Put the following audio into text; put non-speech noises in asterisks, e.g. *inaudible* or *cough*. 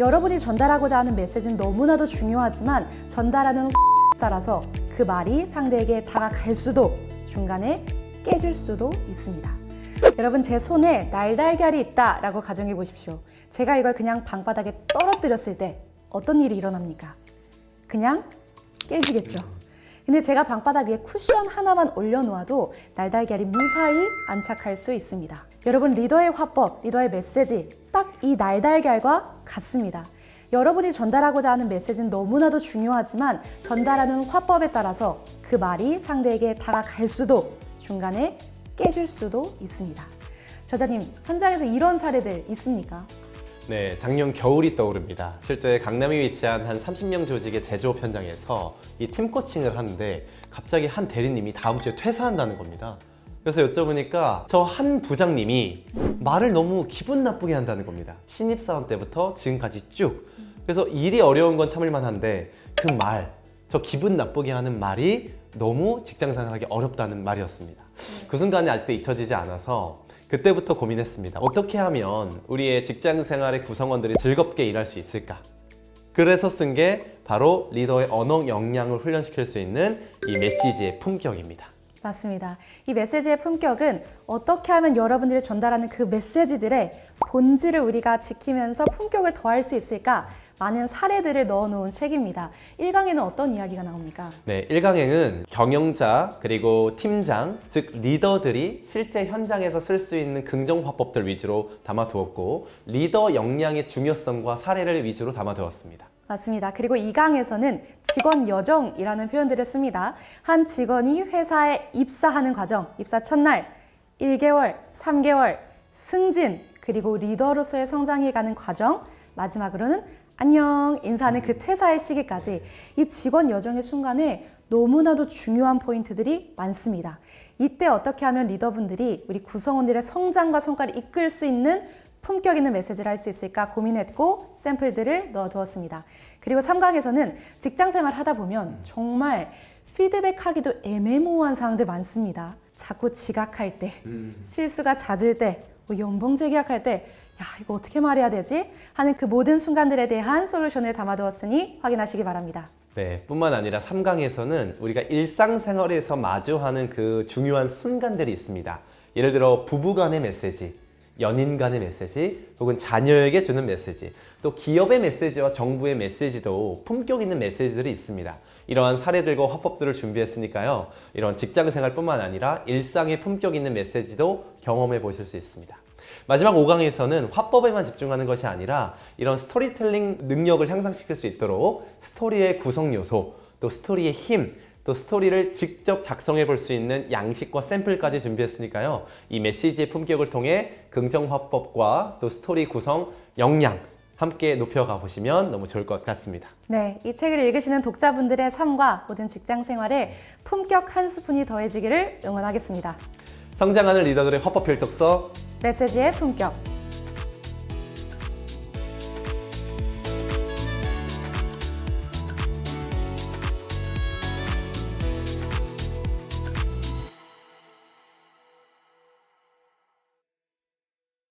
여러분이 전달하고자 하는 메시지는 너무나도 중요하지만 전달하는 *laughs* 따라서 그 말이 상대에게 다가갈 수도 중간에 깨질 수도 있습니다. 여러분 제 손에 날달걀이 있다라고 가정해 보십시오. 제가 이걸 그냥 방바닥에 떨어뜨렸을 때 어떤 일이 일어납니까? 그냥 깨지겠죠. 근데 제가 방바닥 위에 쿠션 하나만 올려놓아도 날달걀이 무사히 안착할 수 있습니다. 여러분 리더의 화법, 리더의 메시지 딱 이 날달걀과 같습니다. 여러분이 전달하고자 하는 메시지는 너무나도 중요하지만 전달하는 화법에 따라서 그 말이 상대에게 다가갈 수도 중간에 깨질 수도 있습니다. 저자님 현장에서 이런 사례들 있습니까? 네, 작년 겨울이 떠오릅니다. 실제 강남에 위치한 한 30명 조직의 제조업 현장에서 이 팀 코칭을 하는데 갑자기 한 대리님이 다음 주에 퇴사한다는 겁니다. 그래서 여쭤보니까 저 한 부장님이 말을 너무 기분 나쁘게 한다는 겁니다. 신입사원 때부터 지금까지 쭉. 그래서 일이 어려운 건 참을만 한데 그 말, 저 기분 나쁘게 하는 말이 너무 직장 생활 하기 어렵다는 말이었습니다. 그 순간이 아직도 잊혀지지 않아서 그때부터 고민했습니다. 어떻게 하면 우리의 직장 생활의 구성원들이 즐겁게 일할 수 있을까? 그래서 쓴 게 바로 리더의 언어 역량을 훈련시킬 수 있는 이 메시지의 품격입니다. 맞습니다. 이 메시지의 품격은 어떻게 하면 여러분들이 전달하는 그 메시지들의 본질을 우리가 지키면서 품격을 더할 수 있을까? 많은 사례들을 넣어놓은 책입니다. 1강에는 어떤 이야기가 나옵니까? 네, 1강행은 경영자 그리고 팀장, 즉 리더들이 실제 현장에서 쓸 수 있는 긍정 화법들 위주로 담아두었고 리더 역량의 중요성과 사례를 위주로 담아두었습니다. 맞습니다. 그리고 2강에서는 직원 여정이라는 표현들을 씁니다. 한 직원이 회사에 입사하는 과정, 입사 첫날, 1개월, 3개월, 승진, 그리고 리더로서의 성장해 가는 과정, 마지막으로는 안녕 인사하는 그 퇴사의 시기까지 이 직원 여정의 순간에 너무나도 중요한 포인트들이 많습니다. 이때 어떻게 하면 리더분들이 우리 구성원들의 성장과 성과를 이끌 수 있는 품격 있는 메시지를 할 수 있을까 고민했고 샘플들을 넣어두었습니다. 그리고 3강에서는 직장 생활 하다 보면 정말 피드백하기도 애매모호한 상황들 많습니다. 자꾸 지각할 때, 실수가 잦을 때, 뭐 연봉 재계약할 때, 야, 이거 어떻게 말해야 되지? 하는 그 모든 순간들에 대한 솔루션을 담아두었으니 확인하시기 바랍니다. 네, 뿐만 아니라 3강에서는 우리가 일상생활에서 마주하는 그 중요한 순간들이 있습니다. 예를 들어 부부 간의 메시지, 연인 간의 메시지, 혹은 자녀에게 주는 메시지, 또 기업의 메시지와 정부의 메시지도 품격 있는 메시지들이 있습니다. 이러한 사례들과 화법들을 준비했으니까요. 이런 직장 생활뿐만 아니라 일상의 품격 있는 메시지도 경험해 보실 수 있습니다. 마지막 5강에서는 화법에만 집중하는 것이 아니라 이런 스토리텔링 능력을 향상시킬 수 있도록 스토리의 구성 요소, 또 스토리의 힘, 또 스토리를 직접 작성해 볼 수 있는 양식과 샘플까지 준비했으니까요. 이 메시지의 품격을 통해 긍정 화법과 또 스토리 구성 역량 함께 높여가 보시면 너무 좋을 것 같습니다. 네, 이 책을 읽으시는 독자분들의 삶과 모든 직장 생활에 품격 한 스푼이 더해지기를 응원하겠습니다. 성장하는 리더들의 화법 필독서 메시지의 품격.